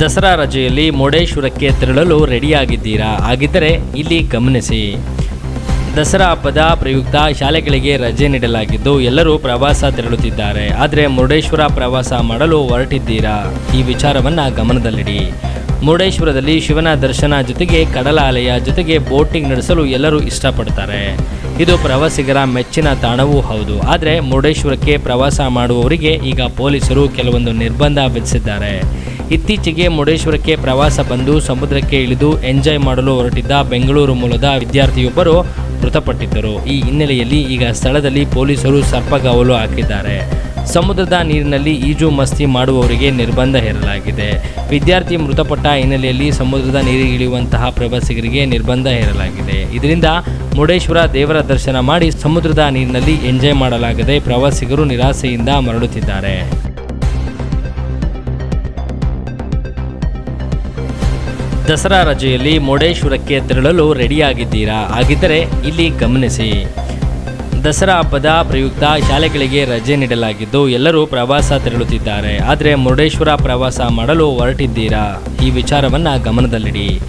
ದಸರಾ ರಜೆಯಲ್ಲಿ ಮುರುಡೇಶ್ವರಕ್ಕೆ ತೆರಳಲು ರೆಡಿಯಾಗಿದ್ದೀರಾ? ಹಾಗಿದ್ದರೆ ಇಲ್ಲಿ ಗಮನಿಸಿ. ದಸರಾ ಹಬ್ಬದ ಪ್ರಯುಕ್ತ ಶಾಲೆಗಳಿಗೆ ರಜೆ ನೀಡಲಾಗಿದ್ದು, ಎಲ್ಲರೂ ಪ್ರವಾಸ ತೆರಳುತ್ತಿದ್ದಾರೆ. ಆದರೆ ಮುರುಡೇಶ್ವರ ಪ್ರವಾಸ ಮಾಡಲು ಹೊರಟಿದ್ದೀರಾ? ಈ ವಿಚಾರವನ್ನು ಗಮನದಲ್ಲಿಡಿ. ಮುರುಡೇಶ್ವರದಲ್ಲಿ ಶಿವನ ದರ್ಶನ ಜೊತೆಗೆ ಕಡಲಾಲಯ ಜೊತೆಗೆ ಬೋಟಿಂಗ್ ನಡೆಸಲು ಎಲ್ಲರೂ ಇಷ್ಟಪಡ್ತಾರೆ. ಇದು ಪ್ರವಾಸಿಗರ ಮೆಚ್ಚಿನ ತಾಣವೂ ಹೌದು. ಆದರೆ ಮುರುಡೇಶ್ವರಕ್ಕೆ ಪ್ರವಾಸ ಮಾಡುವವರಿಗೆ ಈಗ ಪೊಲೀಸರು ಕೆಲವೊಂದು ನಿರ್ಬಂಧ ವಿಧಿಸಿದ್ದಾರೆ. ಇತ್ತೀಚೆಗೆ ಮುರುಡೇಶ್ವರಕ್ಕೆ ಪ್ರವಾಸ ಬಂದು ಸಮುದ್ರಕ್ಕೆ ಇಳಿದು ಎಂಜಾಯ್ ಮಾಡಲು ಹೊರಟಿದ್ದ ಬೆಂಗಳೂರು ಮೂಲದ ವಿದ್ಯಾರ್ಥಿಯೊಬ್ಬರು ಮೃತಪಟ್ಟಿದ್ದರು. ಈ ಹಿನ್ನೆಲೆಯಲ್ಲಿ ಈಗ ಸ್ಥಳದಲ್ಲಿ ಪೊಲೀಸರು ಸರ್ಪಗಾವಲು ಹಾಕಿದ್ದಾರೆ. ಸಮುದ್ರದ ನೀರಿನಲ್ಲಿ ಈಜು ಮಸ್ತಿ ಮಾಡುವವರಿಗೆ ನಿರ್ಬಂಧ ಹೇರಲಾಗಿದೆ. ವಿದ್ಯಾರ್ಥಿ ಮೃತಪಟ್ಟ ಹಿನ್ನೆಲೆಯಲ್ಲಿ ಸಮುದ್ರದ ನೀರಿಗೆ ಇಳಿಯುವಂತಹ ಪ್ರವಾಸಿಗರಿಗೆ ನಿರ್ಬಂಧ ಹೇರಲಾಗಿದೆ. ಇದರಿಂದ ಮುರುಡೇಶ್ವರ ದೇವರ ದರ್ಶನ ಮಾಡಿ ಸಮುದ್ರದ ನೀರಿನಲ್ಲಿ ಎಂಜಾಯ್ ಮಾಡಲಾಗದೆ ಪ್ರವಾಸಿಗರು ನಿರಾಸೆಯಿಂದ ಮರಳುತ್ತಿದ್ದಾರೆ. ದಸರಾ ರಜೆಯಲ್ಲಿ ಮುರುಡೇಶ್ವರಕ್ಕೆ ತೆರಳಲು ರೆಡಿಯಾಗಿದ್ದೀರಾ? ಹಾಗಿದ್ದರೆ ಇಲ್ಲಿ ಗಮನಿಸಿ. ದಸರಾ ಹಬ್ಬದ ಪ್ರಯುಕ್ತ ಶಾಲೆಗಳಿಗೆ ರಜೆ ನೀಡಲಾಗಿದ್ದು, ಎಲ್ಲರೂ ಪ್ರವಾಸ ತೆರಳುತ್ತಿದ್ದಾರೆ. ಆದರೆ ಮುರುಡೇಶ್ವರ ಪ್ರವಾಸ ಮಾಡಲು ಹೊರಟಿದ್ದೀರಾ? ಈ ವಿಚಾರವನ್ನು ಗಮನದಲ್ಲಿಡಿ.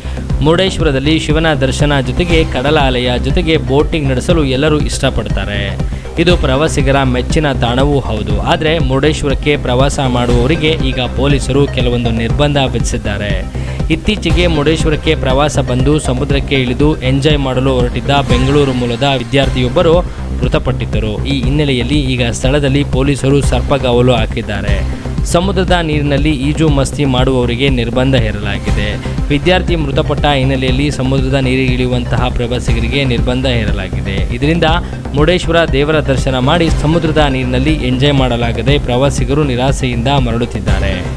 ಮುರುಡೇಶ್ವರದಲ್ಲಿ ಶಿವನ ದರ್ಶನ ಜೊತೆಗೆ ಕಡಲ ಜೊತೆಗೆ ಬೋಟಿಂಗ್ ನಡೆಸಲು ಎಲ್ಲರೂ ಇಷ್ಟಪಡ್ತಾರೆ. ಇದು ಪ್ರವಾಸಿಗರ ಮೆಚ್ಚಿನ ತಾಣವೂ ಹೌದು. ಆದರೆ ಮುರುಡೇಶ್ವರಕ್ಕೆ ಪ್ರವಾಸ ಮಾಡುವವರಿಗೆ ಈಗ ಪೊಲೀಸರು ಕೆಲವೊಂದು ನಿರ್ಬಂಧ ವಿಧಿಸಿದ್ದಾರೆ. ಇತ್ತೀಚೆಗೆ ಮುರುಡೇಶ್ವರಕ್ಕೆ ಪ್ರವಾಸ ಬಂದು ಸಮುದ್ರಕ್ಕೆ ಇಳಿದು ಎಂಜಾಯ್ ಮಾಡಲು ಹೊರಟಿದ್ದ ಬೆಂಗಳೂರು ಮೂಲದ ವಿದ್ಯಾರ್ಥಿಯೊಬ್ಬರು ಮೃತಪಟ್ಟಿದ್ದರು. ಈ ಹಿನ್ನೆಲೆಯಲ್ಲಿ ಈಗ ಸ್ಥಳದಲ್ಲಿ ಪೊಲೀಸರು ಸರ್ಪಗಾವಲು ಹಾಕಿದ್ದಾರೆ. ಸಮುದ್ರದ ನೀರಿನಲ್ಲಿ ಈಜು ಮಸ್ತಿ ಮಾಡುವವರಿಗೆ ನಿರ್ಬಂಧ ಹೇರಲಾಗಿದೆ. ವಿದ್ಯಾರ್ಥಿ ಮೃತಪಟ್ಟ ಹಿನ್ನೆಲೆಯಲ್ಲಿ ಸಮುದ್ರದ ನೀರಿಗೆ ಇಳಿಯುವಂತಹ ಪ್ರವಾಸಿಗರಿಗೆ ನಿರ್ಬಂಧ ಹೇರಲಾಗಿದೆ. ಇದರಿಂದ ಮುರುಡೇಶ್ವರ ದೇವರ ದರ್ಶನ ಮಾಡಿ ಸಮುದ್ರದ ನೀರಿನಲ್ಲಿ ಎಂಜಾಯ್ ಮಾಡಲಾಗದೆ ಪ್ರವಾಸಿಗರು ನಿರಾಸೆಯಿಂದ ಮರಳುತ್ತಿದ್ದಾರೆ.